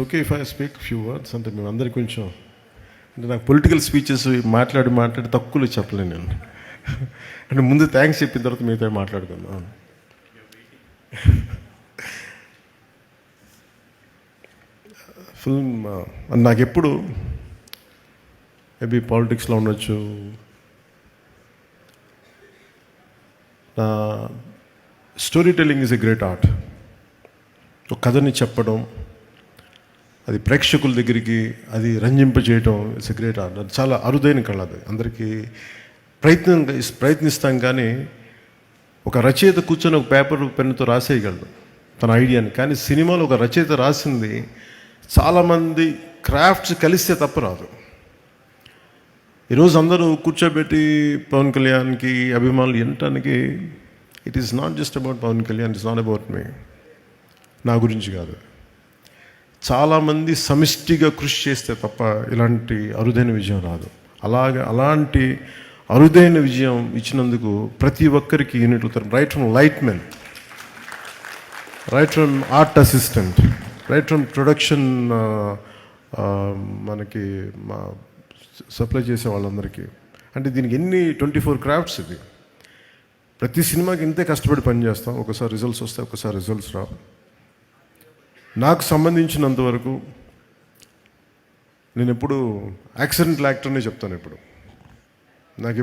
Okay if I speak few words అంటే మేము అందరికి కొంచెం అంటే నాకు పొలిటికల్ స్పీచెస్ మాట్లాడి మాట్లాడి తక్కువలో చెప్పలేను నేను. అంటే ముందు థ్యాంక్స్ చెప్పిన తర్వాత మీతో మాట్లాడుకుందాం. ఫిల్మ్ నాకు ఎప్పుడు మేబీ పాలిటిక్స్లో ఉండొచ్చు. నా story telling is a great art ఒక కథని చెప్పడం అది ప్రేక్షకుల దగ్గరికి అది రంజింపజేయటం ఇట్స్ గ్రేట్ ఆర్ట్ చాలా అరుదైన కళ అది. అందరికీ ప్రయత్నం ప్రయత్నిస్తాం కానీ ఒక రచయిత కూర్చొని ఒక పేపర్ పెన్నుతో రాసేయగలడు తన ఐడియాని కానీ సినిమాలో ఒక రచయిత రాసింది చాలామంది క్రాఫ్ట్స్ కలిస్తే తప్ప రాదు. ఈరోజు అందరూ కూర్చోబెట్టి పవన్ కళ్యాణ్కి అభిమానులు వినటానికి it is not just about Pavan Kalyan it's not about me నా గురించి కాదు. చాలామంది సమిష్టిగా కృషి చేస్తే తప్ప ఇలాంటి అరుదైన విజయం రాదు. అలాగే అలాంటి అరుదైన విజయం ఇచ్చినందుకు ప్రతి ఒక్కరికి యూనిట్లు right from light men right from art assistant right from production మనకి మా సప్లై చేసే వాళ్ళందరికీ. అంటే దీనికి ఎన్ని ట్వంటీ ఫోర్ క్రాఫ్ట్స్ ఇది. ప్రతి సినిమాకి ఇంతే కష్టపడి పనిచేస్తాం ఒకసారి రిజల్ట్స్ వస్తాయి ఒకసారి రిజల్ట్స్ రావు. నాకు సంబంధించినంత వరకు నేను ఎప్పుడు యాక్సిడెంట్ యాక్టర్నే చెప్తాను ఇప్పుడు. నాకు